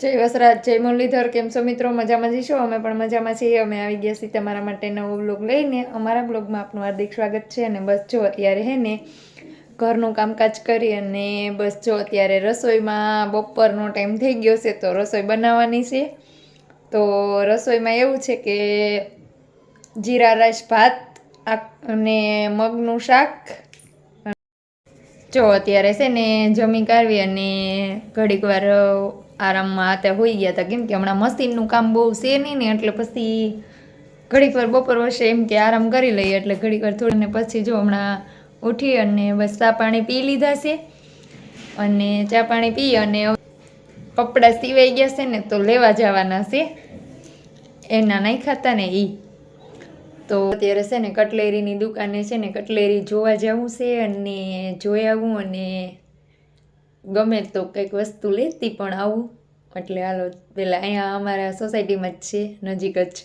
જય વસરાજ, જય મુરલીધર, કેમ છો મિત્રો? મજામાં જઈશો અમે પણ મજામાં છીએ. અમે આવી ગયા છીએ તમારા માટે નવો બ્લોગ લઈને. અમારા બ્લોગમાં આપનું હાર્દિક સ્વાગત છે અને બસ જો અત્યારે હે ને, ઘરનું કામકાજ કરી અને બસ જો અત્યારે રસોઈમાં બપોરનો ટાઈમ થઈ ગયો છે તો રસોઈ બનાવવાની છે. તો રસોઈમાં એવું છે કે જીરા રાઈસ ભાત અને મગનું શાક. જો અત્યારે છે ને જમી કાઢવી અને ઘડીક વાર આરામમાં હાથે હોઈ ગયા હતા કેમ કે હમણાં મશીનનું કામ બહુ છે નહીં ને, એટલે પછી ઘડીક વાર બપોર વર્ષે એમ કે આરામ કરી લઈએ, એટલે ઘડીક વાર થોડી ને પછી જો હમણાં ઉઠી અને બસ ચા પાણી પી લીધા છે. અને ચા પાણી પી અને કપડાં સીવાઈ ગયા છે ને, તો લેવા જવાના છે. એના નહીં ખાતા ને એ તો અત્યારે છે ને, કટલેરીની દુકાને છે ને, કટલેરી જોવા જવું છે અને જોઈ આવું અને ગમે તો કંઈક વસ્તુ લેતી પણ આવું. એટલે હાલો, પેલા અહીંયા અમારા સોસાયટીમાં જ છે, નજીક જ.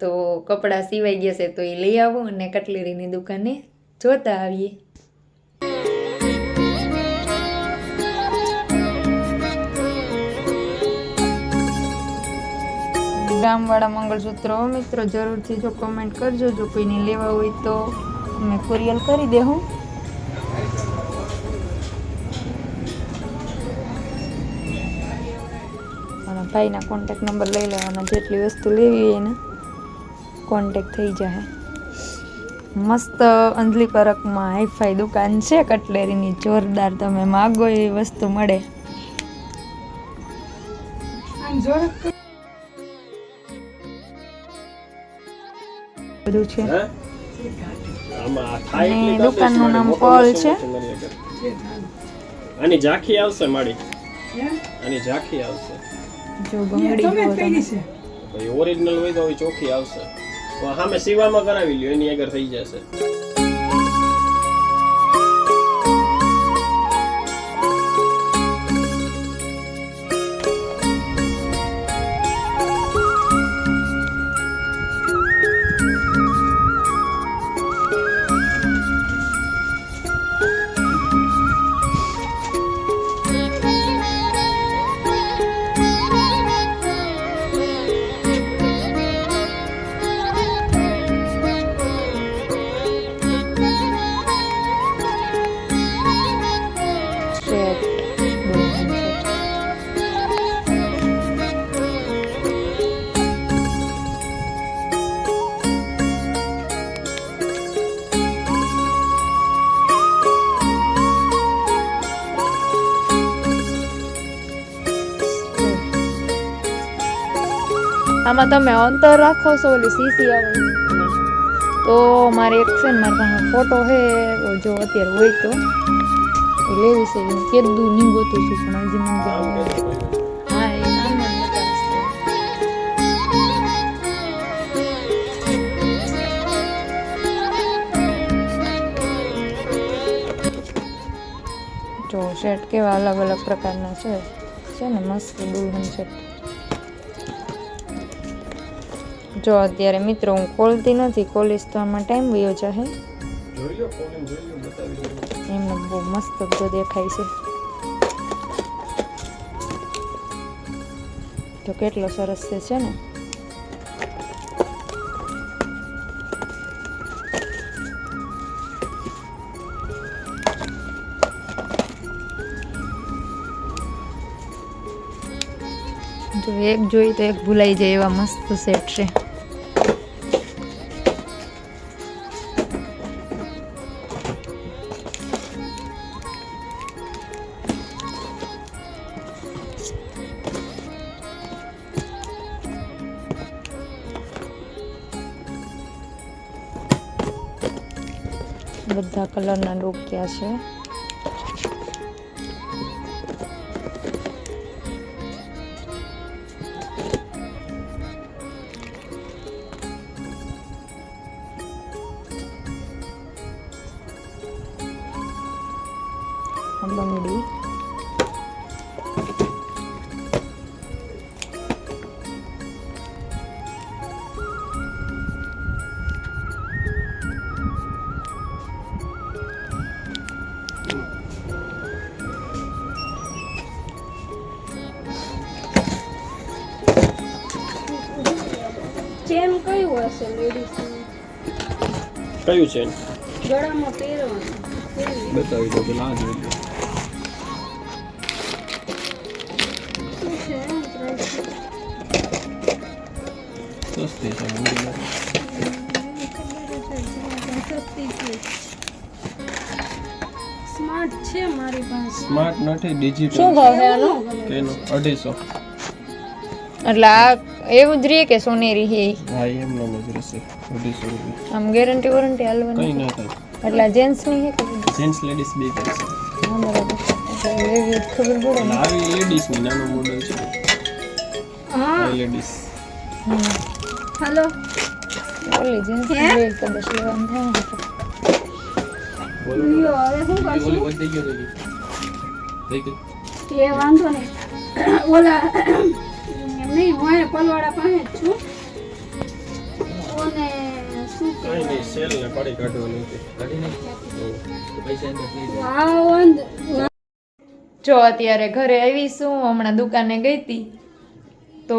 તો કપડાં સિવાઈ ગયા છે, તો એ લઈ આવું અને કટલેરીની દુકાને જોતા આવીએ. ગામવાળા મંગળસૂત્રો, મિત્રો, જરૂરથી જો કોમેન્ટ કરજો. જો કોઈને લેવા હોય તો અમે કુરિયર કરી દેવું ભાઈના કોન્ટેક નંબર લઈ લેવાનો જેટલી વસ્તુ લેવી હોય એને કોન્ટેક થઈ જાય મસ્ત અંજલી પરકમાં હાઈફાઈ દુકાન છે કટલેરીની જોરદાર તમે માગો એવી વસ્તુ મળે. બધું છે. હે? આમાં થાય અને દુકાનનું નામ પોલ છે. અને આની ઝાંખી આવશે માડી આની ઝાંખી આવશે. જો બંગડી ઓરિજિનલ હોય તો ચોખ્ખી આવશે. તો સામે સીવામાં કરાવી લ્યો એની આગળ થઈ જશે. આમાં તમે અંતર રાખો છો ઓલી સીસી આવે તો મારે એક છે ને મારા પાસે ફોટો છે જો અત્યારે હોય તો. લેવી છે કેદું નહીં ગોતું છું પણ હજી મને જો શર્ટ કેવા અલગ અલગ પ્રકારના છે. છે ને મસ્ત દુલ્હન શર્ટ જો અત્યારે મિત્રો હું ખોલતી નથી ખોલીશ તો આમાં ટાઈમ વયો જશે. એમને બહુ મસ્ત બધો દેખાય છે. તો કેટલો સરસ છે ને? જો એક જોઈ તો એક ભૂલાઈ જાય એવા મસ્ત સેટ છે. બધા કલરના ડોક્યા છે. બંગડી હશે લેડીઝ કયું છે? ગળામાં પહેરવાનું બતાવી દો પેલા price? સસ્તી છે સ્માર્ટ છે મારી પાસે. સ્માર્ટ નથી ડિજિટલ શું ભાવ છે. આનો કેનો અઢીસો. એટલે આ એવું જ રહે કે સોનેરી હે ઈ? એમ નો જ રહેશે અઢીસો રૂપિયા. આમ ગેરંટી વોરંટી હાલવાની કઈ ના થાય. એટલે જેન્ટ્સની હે કે જેન્ટ્સ લેડીઝ બે છે હા બરાબર. એવી ખબર પડે ને. આવી લેડીઝની નાનું મોડલ છે. હા. લેડીઝ હેલો ઓલી જેન્ટ્સ બે કદાચ લેવાનું થાય ને. તો. હવે શું કરશું? એ વાંધો નહીં. ઓલા નહીં હું અહીંયા પલવાડા પાસે જ છું. ઓને શું કહેવાય? સેલ ને પાડી કાઢવાની હતી. વાવ જો અત્યારે ઘરે આવી છું હમણાં દુકાને ગઈ હતી. તો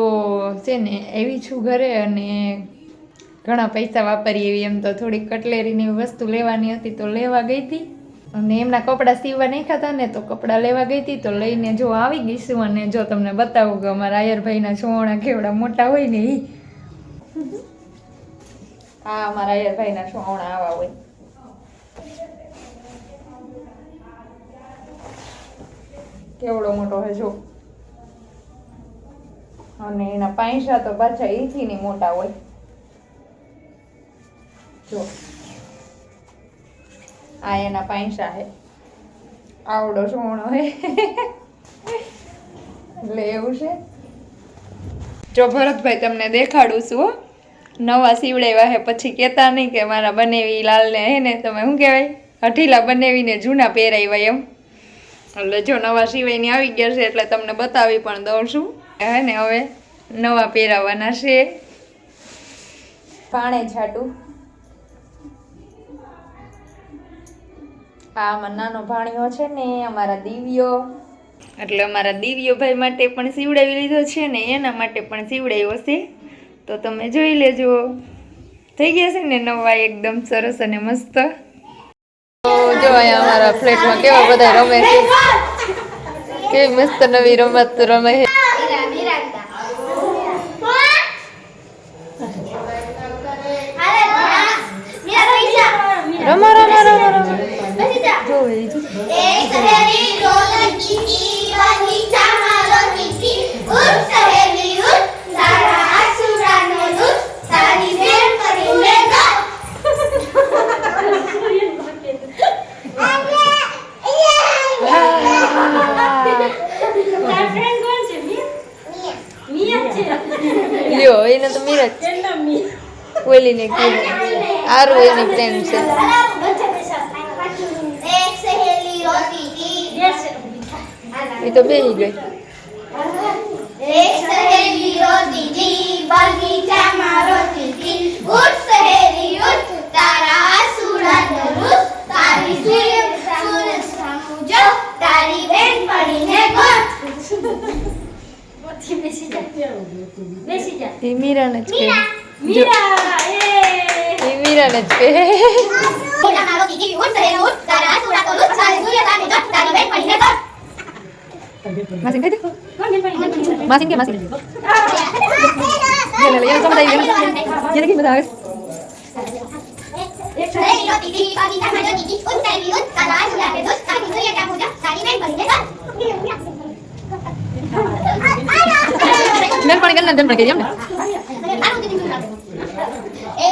છે ને આવી છું ઘરે અને ઘણા પૈસા વાપરી એવી એમ તો થોડીક કટલેરીની વસ્તુ લેવાની હતી તો લેવા ગઈ હતી. અને એમના કપડાં સીવવા નાખ્યા હતા ને તો કપડાં લેવા ગઈ હતી, તો લઈને જો આવી ગઈ છું અને જો તમને બતાવું કે અમારા આયરભાઈના સોવણા કેવડા મોટા હોય ને એ હા અમારા આયરભાઈના સોવણા આવા હોય. કેવડો મોટો છે જો. અને એના પાંસા તો પાછા એથી ની મોટા હોય. જો. આ એના પાંસા હે. આવડો સોણો હે. એટલે એવું છે. જો ભરતભાઈ તમને દેખાડું છું. નવા સીવડાવ્યા હે, પછી કહેતા નહીં કે મારા બનેવી લાલને હે ને, તમે શું કહેવાય? હઠીલા બનેવીને જૂના પહેરાવ્યા એમ. એટલે જો નવા સિવાયની આવી ગયા છે, એટલે તમને બતાવી પણ દઉં છું. હે ને, હવે નવા પહેરાવાના છે. પાણે છાટું. આ અમારો નાનો ભાણિયો છે ને, અમારા દિવ્યો. એટલે અમારા દિવ્યો ભાઈ માટે પણ સીવડાવી લીધો છે ને, એના માટે પણ સીવડાવ્યો છે. તો તમે જોઈ લેજો. થઈ ગયા છે ને નવા એકદમ સરસ અને મસ્ત. જો અહીંયા અમારા ફ્લેટમાં કેવા બધા રમે છે. કેવી મસ્ત નવી રમત રમે છે. તો મીરજ ઓલીને કીધું. આરું એની ફ્રેન્ડ છે. એ તો બેસી ગઈ એક સહેલી રોતી હતી બગીચામાં રોતી હતી ઉઠ સહેલી ઉઠ તારા આસુડા ધરુસ તારી સૂર્ય સૂર્ય સામું જો તારી બેન પડીને ગોઠ એ મીરાને જ કહે. એ મીરાને જ કહે. બેન માસીને કહી દે. માસીને કે માસીને. લે લે લે એને સમજાય એને એને કે બધા આવે. સહેલી રોતી હતી બગીચામાં રોતી હતી ઉઠ સહેલી ઉઠ તારા આસુડા ધરુસ તારી સૂર્ય સામું જો તારી બેન પડીને ગોઠ મેલ પાણી કરીને જન પણ કહી દે એમ ને એ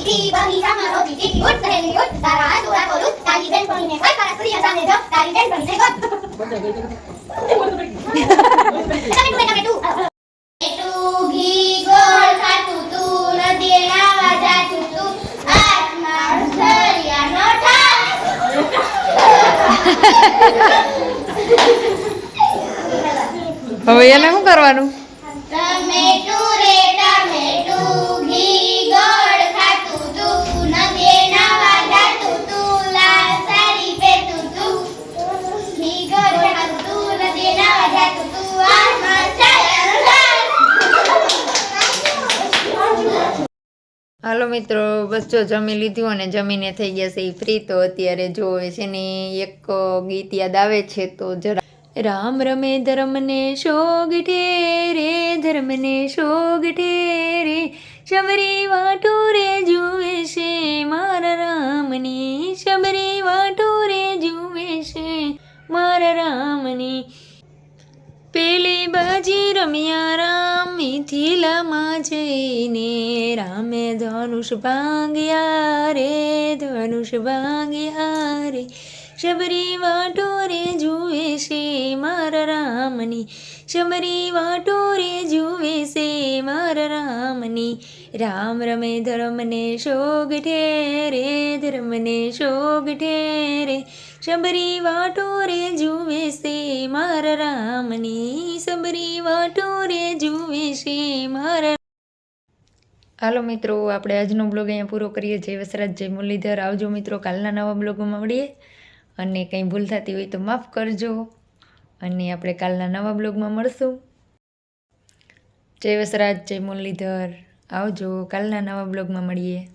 સહેલી બની બગીચામાં રોતી હતી ઉઠ સહેલી ઉઠ તારા આસુડા ધરુસ તારી બેન પડીને કોઈ પર સ્ત્રી જાને જો તારી બેન પડીને ગોઠ તું ઘી ગોળ ખાતું તું તું. હવે એને શું કરવાનું ટમેટું રે ટમેટું ઘી ગોળ હાલો મિત્રો, બસ જો જમી લીધું અને જમીને થઈ ગયા છે ફ્રી તો અત્યારે જો છે ને એક ગીત યાદ આવે છે, તો જરા રામ રમે ધર્મને શોગ ઠેરે, ધર્મને શોગ ઠેરે, શબરી વાટો રે જુએ છે, મારા રામની શબરી વાટો રે જુએ છે, મારા રામની પેલી બાજી રમ્યા રામ મિથિલામાં જઈને રામે ધનુષ ભાંગ્યા રે, ધનુષ ભાંગ્યા રે. શબરી વાટો રે જુએ છે મારા રામની, શબરી વાટો રે જુએ છે મારા રામની. રામ રમે ધર્મને શોગ રે ધર્મને શોગ રે શબરી વાટો રે જુએ છે મારા રામની શબરી વાટો રે જુએ છે મારા હાલો મિત્રો, આપણે આજનો બ્લોગ અહીંયા પૂરો કરીએ. જય વસરાજ, જય મુરલીધર. આવજો મિત્રો, કાલના નવા બ્લોગમાં મળીએ. અને કંઈ ભૂલ થતી હોય તો માફ કરજો. અને આપણે કાલના નવા બ્લોગમાં મળશું. જય વસરાજ, જય મુરલીધર. આવજો, કાલના નવા બ્લોગમાં મળીએ.